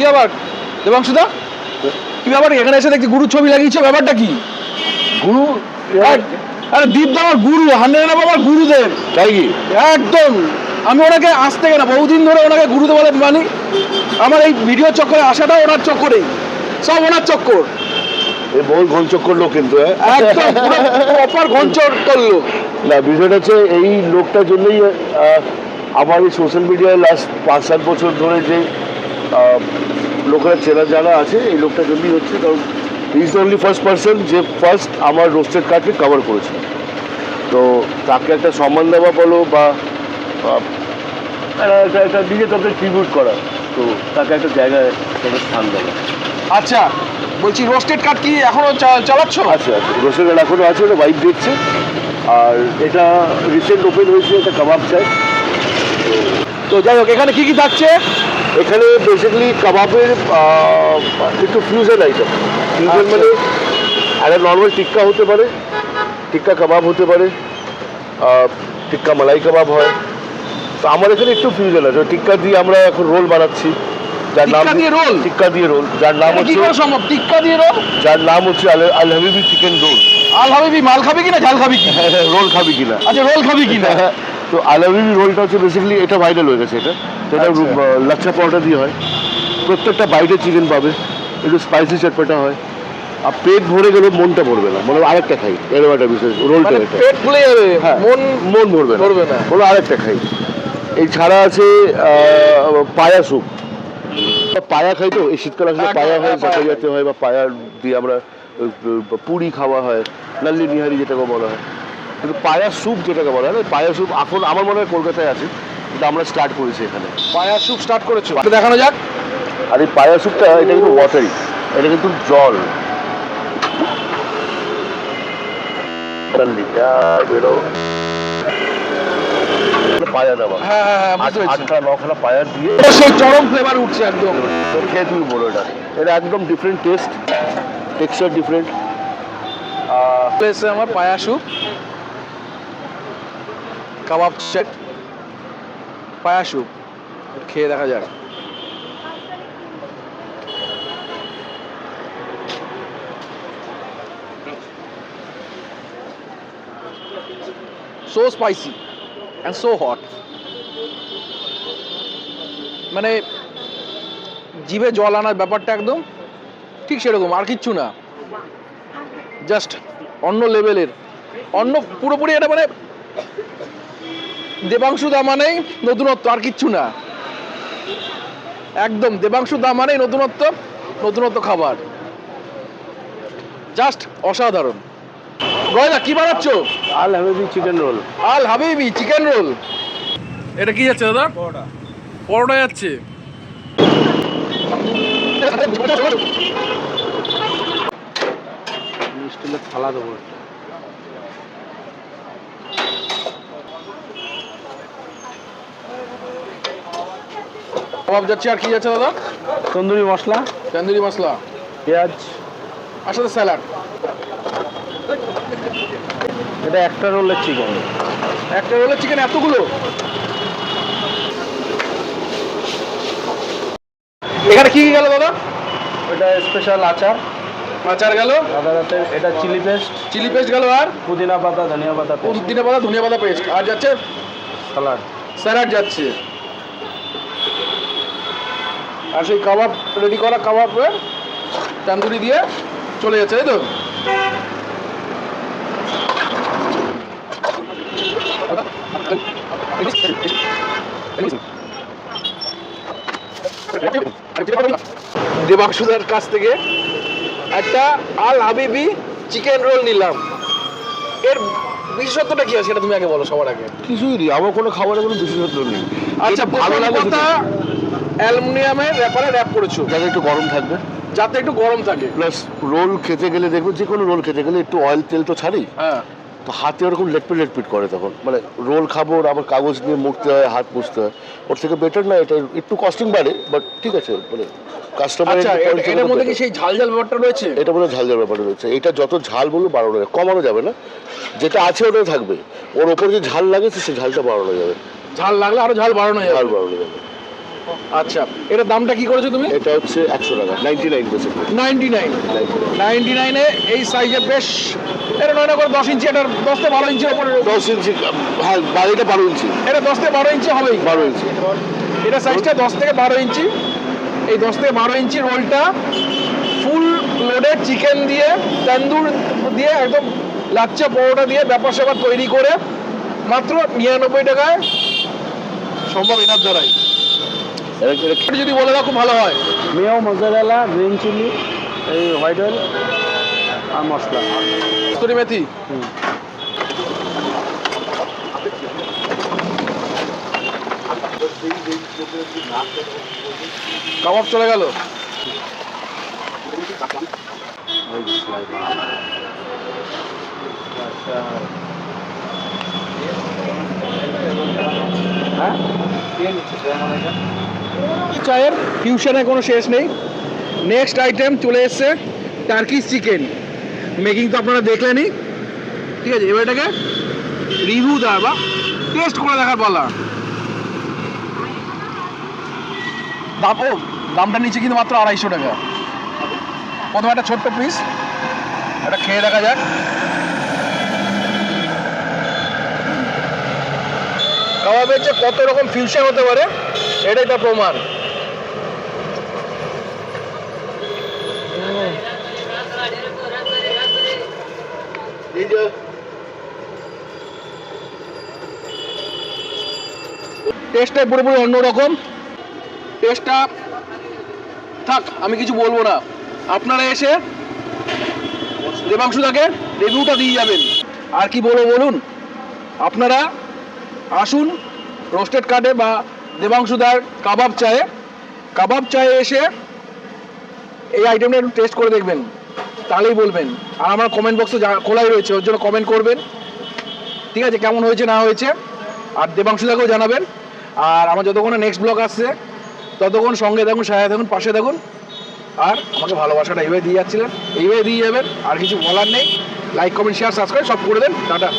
কি দেবাংশুদা? কি ব্যাপার? এখানে এসে দেখছি গুরুর ছবি লাগিয়েছো ব্যাপারটা কি? গুরু? আরে- দীপদা আমার গুরু হান্ড্রেড আমার গুরুদেব। তাই কি? একদম। আমি ওনাকে আসতে গেলে বহুদিন ধরে ওনাকে গুরুদেব বলে মানি। আমার এই ভিডিও চক্করে আসাটা ওনার চক্করেই সব ওনার চক্কর। এ বহু ঘঞ্চক করল কিন্তু হ্যাঁ? একদম প্রপার ঘঞ্চর করল না বিষয়টা হচ্ছে এই লোকটার জন্যই আমার এই সোশ্যাল মিডিয়ায় লাস্ট পাঁচ সাত বছর ধরে যে লোকেরা চেনা জানা আছে এই লোকটা জন্যই হচ্ছে কারণ ইজ অনলি ফার্স্ট পার্সন যে ফার্স্ট আমার রোস্টেড কার্ডকে কভার করেছে। তো তাকে একটা সম্মান দেওয়া বলো বা একটা- একটা নিজে তাদের ট্রিবিউট করা তো তাকে একটা জায়গায় একটা স্থান দেওয়া। আচ্ছা বলছি রোস্টেড কাট কি এখনও চালাচ্ছ? আছে আছে রোস্টেড কার্ড এখনও আছে ওটা বাইক দিচ্ছে আর এটা রিসেন্ট ওপেন হয়েছে একটা কাবাব চাই। তো যাই হোক এখানে কী কী থাকছে? এখানে বেসিক্যালি কাবাবের একটু ফিউশন আইটেম আচ্ছা। মানে একটা নর্মাল টিক্কা হতে পারে টিক্কা কাবাব হতে পারে টিক্কা মালাই কাবাব হয়। তো আমার এখানে একটু ফিউশন আছে। টিক্কা দিয়ে আমরা এখন রোল বানাচ্ছি। যার নাম দিয়ে roll? টিক্কা দিয়ে রোল যার নাম হচ্ছে সম্ভব? টিক্কা দিয়ে রোল যার নাম হচ্ছে আল আল হাবিবি চিকেন রোল আল হাবিবি মাল খাবি কিনা ঝাল খাবি কি রোল খাবি কিনা। আচ্ছা রোল খাবি কিনা? তো আলাভিবি রোলটা হচ্ছে বেসিক্যালি এটা ভাইরাল হয়ে গেছে এটা। আহ, লাচ্ছা পরোটা দিয়ে হয়। প্রত্যেকটা বাইটে চিকেন পাবে। একটু স্পাইসি চটপটা হয়। আর পেট ভরে গেলে মনটা ভরবে না। মানে আরেকটা খাই। এরকম একটা বিশেষ রোলটা মানে পেট ফুলে যাবে। হ্যাঁ মন মন ভরবে না। ভরবে না। বলো আরেকটা খাই। এই ছাড়া আছে পায়া স্যুপ পায়া খাই তো? এই শীতকাল আসলে পায়া হয় হ্যাঁ, পায়া। জাতে হয় বা পায়া দিয়ে আমরা পুরি খাওয়া হয় নাল্লি নিহারি যেটাকে বলা হয়। কিন্তু পায়া স্যুপ যেটাকে বলা হয় পায়া স্যুপ এখন আমার মনে হয় কলকাতায় আছে। কিন্তু আমরা স্টার্ট করেছি এখানে। পায়া স্যুপ স্টার্ট করেছ? একটু দেখানো যাক। আর এই পায়া স্যুপটা এটা কিন্তু ওয়াটারি এটা কিন্তু জল। বেরো। পায়া দেওয়া। হ্যাঁ হ্যাঁ হ্যাঁ আটটা নখানা পায়া দিয়ে এটা সেই চরম ফ্লেভার উঠছে একদম। খেয়ে তুমি বলো এটা। এটা একদম ডিফারেন্ট টেস্ট টেক্সচার ডিফারেন্ট এসে আমার paya soup kebab set paya soup খেয়ে দেখা যাক। So spicy and so hot মানে জিভে জল আনার ব্যাপারটা একদম ঠিক সেরকম, আর কিচ্ছু না। জাস্ট অন্য লেভেলের অন্য পুরোপুরি এটা মানে দেবাংশু দা মানেই নতুনত্ব আর কিচ্ছু না। একদম দেবাংশু দা মানেই নতুনত্ব নতুনত্ব খাবার। জাস্ট অসাধারণ। গয়দা কি বানাচ্ছ? আল হাবিবি চিকেন রোল। আল হাবিবি চিকেন রোল। এটা কি যাচ্ছে দাদা? পরোটা। পরোটা যাচ্ছে। স্টিলের থালা দেবো। কাবাব যাচ্ছে আর কি যাচ্ছে দাদা? তন্দুরি মশলা। তন্দুরি মশলা। পেঁয়াজ। আর সাথে স্যালাড। এটা একটা রোলের চিকেন একটা রোলের চিকেন এতগুলো? এখানে কি কি গেল দাদা? এটা স্পেশাল আচার। আচার গেল। এটা চিলি পেস্ট চিলি পেস্ট গেল আর? পুদিনা পাতা ধনিয়া পাতা পুদিনা পাতা ধনিয়া পাতা পেস্ট আর যাচ্ছে? স্যালাড স্যালাড যাচ্ছে। আর সেই কাবাব রেডি করা কাবাব তান্দুরি দিয়ে চলে যাচ্ছে, তাই তো? দেবাংশুদার কাছ থেকে একটা আল হাবিবি চিকেন রোল নিলাম। এর বিশেষত্বটা কি আছে সেটা তুমি আগে বলো সবার আগে। কিছুই নেই আমার কোনো খাবারের কোনো বিশেষত্ব নেই। আচ্ছা ভালো লাগে অ্যালুমিনিয়ামের ব্যাপারে র্যাপ করেছ। যাতে একটু গরম থাকবে। যাতে একটু গরম থাকে। প্লাস রোল খেতে গেলে দেখব যে কোনো রোল খেতে গেলে একটু অয়েল তেল তো ছাড়ি হ্যাঁ। তো হাতে ওরকম লেটপিট লেটপিট করে তখন। মানে রোল খাব আবার কাগজ নিয়ে মুড়তে হয় হাত মুছতে হয়। ওর থেকে বেটার না এটা একটু কস্টিং বাড়ে বাট ঠিক আছে মানে কাস্টমার আচ্ছা এ- এটার মধ্যে কি সেই ঝাল ঝাল ব্যাপারটা রয়েছে? এটা ঝাল ঝাল ব্যাপারে রয়েছে। এটা যত ঝাল বলব বাড়ানো যাবে। কমানো যাবে না। যেটা আছে ওটাও থাকবে। ওর ওপর যে ঝাল লাগে সে ঝালটা বাড়ানো যাবে। ঝাল লাগলে আরও ঝাল বাড়ানো ঝাল বাড়ানো যাবে। আচ্ছা এটার দামটা কি করেছ তুমি? এটা হচ্ছে একশো টাকা ninety nine percent ninety nine ninety নাইনে এই সাইজে বেশ এটা নয় না করে দশ ইঞ্চি এটার দশ থেকে বারো ইঞ্চির ওপরে দশ ইঞ্চি হ্যাঁ বাড়িটা বারো ইঞ্চি। এটা দশ থেকে বারো ইঞ্চি হবেই। বারো ইঞ্চি। এটা সাইজটা দশ থেকে বারো ইঞ্চি। এই দশ থেকে বারো ইঞ্চি রোলটা ফুল লোডেড চিকেন দিয়ে তন্দুর দিয়ে একদম লাচ্চা পরোটা দিয়ে ব্যাপার স্যাপার তৈরি করে মাত্র নিরানব্বই টাকায় সম্ভব এনার দ্বারাই। এটা এটা এটা যদি বলে দাও খুব ভালো হয়। মেয় মজারেলা গ্রিন চিলি এই হোয়াইট অয়েল আর মশলা। কস্তুরি মেথি। কাবাব চলে গেল। হ্যাঁ? চায়ের ফিউশনের কোনো শেষ নেই। নেক্সট আইটেম চলে এসছে টার্কিশ চিকেন মেকিং তো আপনারা দেখলেনই। ঠিক আছে, এবার এটাকে রিভিউ দেওয়ার বা টেস্ট করে দেখার বলা দাম, ও, দামটা নিচে কিন্তু মাত্র আড়াইশো টাকা। প্রথমে একটা ছোট্ট পিস এটা খেয়ে দেখা যাক। কাবাবের যে কত রকম ফিউশন হতে পারে। এটাই তো প্রমাণ। টেস্টটা পুরোপুরি অন্যরকম। টেস্টটা থাক, আমি কিছু বলব না। আপনারা এসে দেবাংশুদাকে রিভিউটা দিয়ে যাবেন। আর কি বলব বলুন? আপনারা আসুন রোস্টেড কার্ডে বা দেবাংশুদার কাবাব চায়ে কাবাব চায়ে এসে এই আইটেমটা একটু টেস্ট করে দেখবেন, তাহলেই বলবেন। আর আমার কমেন্ট বক্সে খোলাই রয়েছে, ওর জন্য কমেন্ট করবেন। ঠিক আছে, কেমন হয়েছে, না হয়েছে, আর দেবাংশুদাকেও জানাবেন। আর আমার যতক্ষণ নেক্সট ব্লগ আসছে, ততক্ষণ সঙ্গে থাকুন, সাথে থাকুন, পাশে থাকুন। আর আমাকে ভালোবাসাটা এইভাবে দিয়ে যাচ্ছিলেন, এইভাবে দিয়ে যাবেন, আর কিছু বলার নেই। লাইক কমেন্ট শেয়ার সাবস্ক্রাইব সব করে দেন। টাটা।